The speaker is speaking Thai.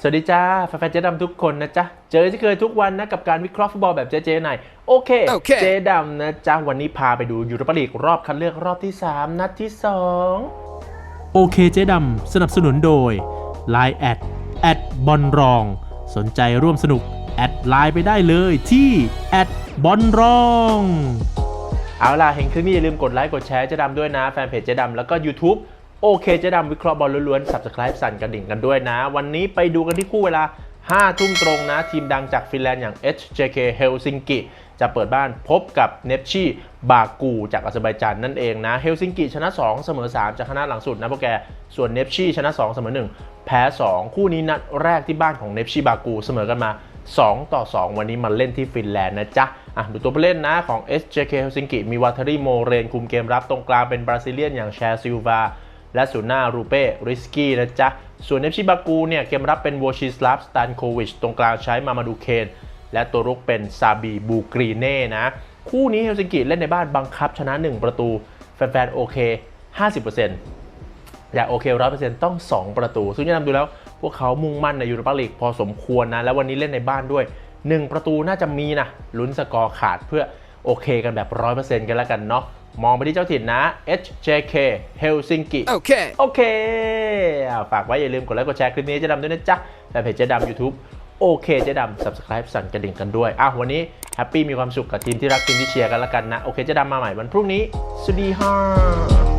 สวัสดีจ้าแฟนๆเจ๊ดำทุกคนนะจ๊ะ เจอที่เคยทุกวันนะ กับการวิเคราะห์ฟุตบอลแบบเจ๊ๆหน่อยโอเคโอเคเจ๊ดำนะจ๊ะ วันนี้พาไปดูยูโรปาลีกรอบคัดเลือกรอบที่ 3 นัดที่ 2 โอเคเจ๊ดำสนับสนุนโดย Line แอดแอดบอลรอง สนใจร่วมสนุก แอดไลน์ไปได้เลยที่แอดบอลรองเอาล่ะเห็นคลิปนี้อย่าลืมกดไลค์กดแชร์เจ๊ดำด้วยนะ แฟนเพจเจ๊ดำแล้วก็ YouTube โอเคเจ๊ดำวิเคราะห์บอลล้วนๆ Subscribe สั่นกระดิ่งกันด้วยนะ วันนี้ไปดูกันที่คู่เวลา 5 ทุ่มตรงนะ ทีมดังจากฟินแลนด์อย่าง HJK Helsinki จะเปิดบ้านพบกับเนปชีบากูจากอาเซอร์ไบจานนั่นเองนะ เฮลซิงกิชนะ 2 เสมอ 3 จากคณะหลังสุดนะพวกแก ส่วนเนปชีชนะ 2 เสมอ 1 แพ้ 2 คู่นี้นัดแรกที่บ้านของเนปชีบากูเสมอกันมา 2 ต่อ 2 วันนี้มาเล่นที่ฟินแลนด์นะจ๊ะ อะ ดูตัวผู้เล่นนะของ SJK Helsinki มีวัตเทอรี่โมเรนคุมเกมรับตรงกลางเป็นบราซิเลียนอย่างแชร์ซิลวา และศูนย์หน้ารูเป้ริสกี้นะจ๊ะ ส่วนเนปชิบากูเนี่ยเกมรับเป็นวอชิสลาฟสตานโควิชตรงกลางใช้มามาดูเคนและตัวรุกเป็นซาบีบูกรีเน่นะ คู่นี้เฮลซิงกิเล่นในบ้านบังคับชนะ 1 ประตู แฟนๆโอเค 50%อยากโอเคร้อยเปอร์เซ็นต์ต้อง 2 ประตู ซึ่งจะนำดูแล้วพวกเขามุ่งมั่นในยูโรปาลีกพอสมควรนะ แล้ววันนี้เล่นในบ้านด้วย 1 ประตูน่าจะมีนะลุ้นสกอร์ขาดเพื่อโอเคกันแบบ 100%กันแล้วกันเนาะ มองไปที่เจ้าถิ่นนะ HJK Helsinki Okay. โอเคอะฝากไว้อย่าลืมกดไลค์กดแชร์คลิปนี้เจะดำด้วยนะจ๊ะแฟนเพจเจะดำ YouTube โอเคเจะดำ Subscribe สั่นกระดิ่งกันด้วยอะวันนี้แฮปปี้มีความสุขกับทีมที่รักทีมที่เชียร์กันแล้วกันนะ โอเคเจะดำมาใหม่วันพรุ่งนี้ สวัสดีค่ะ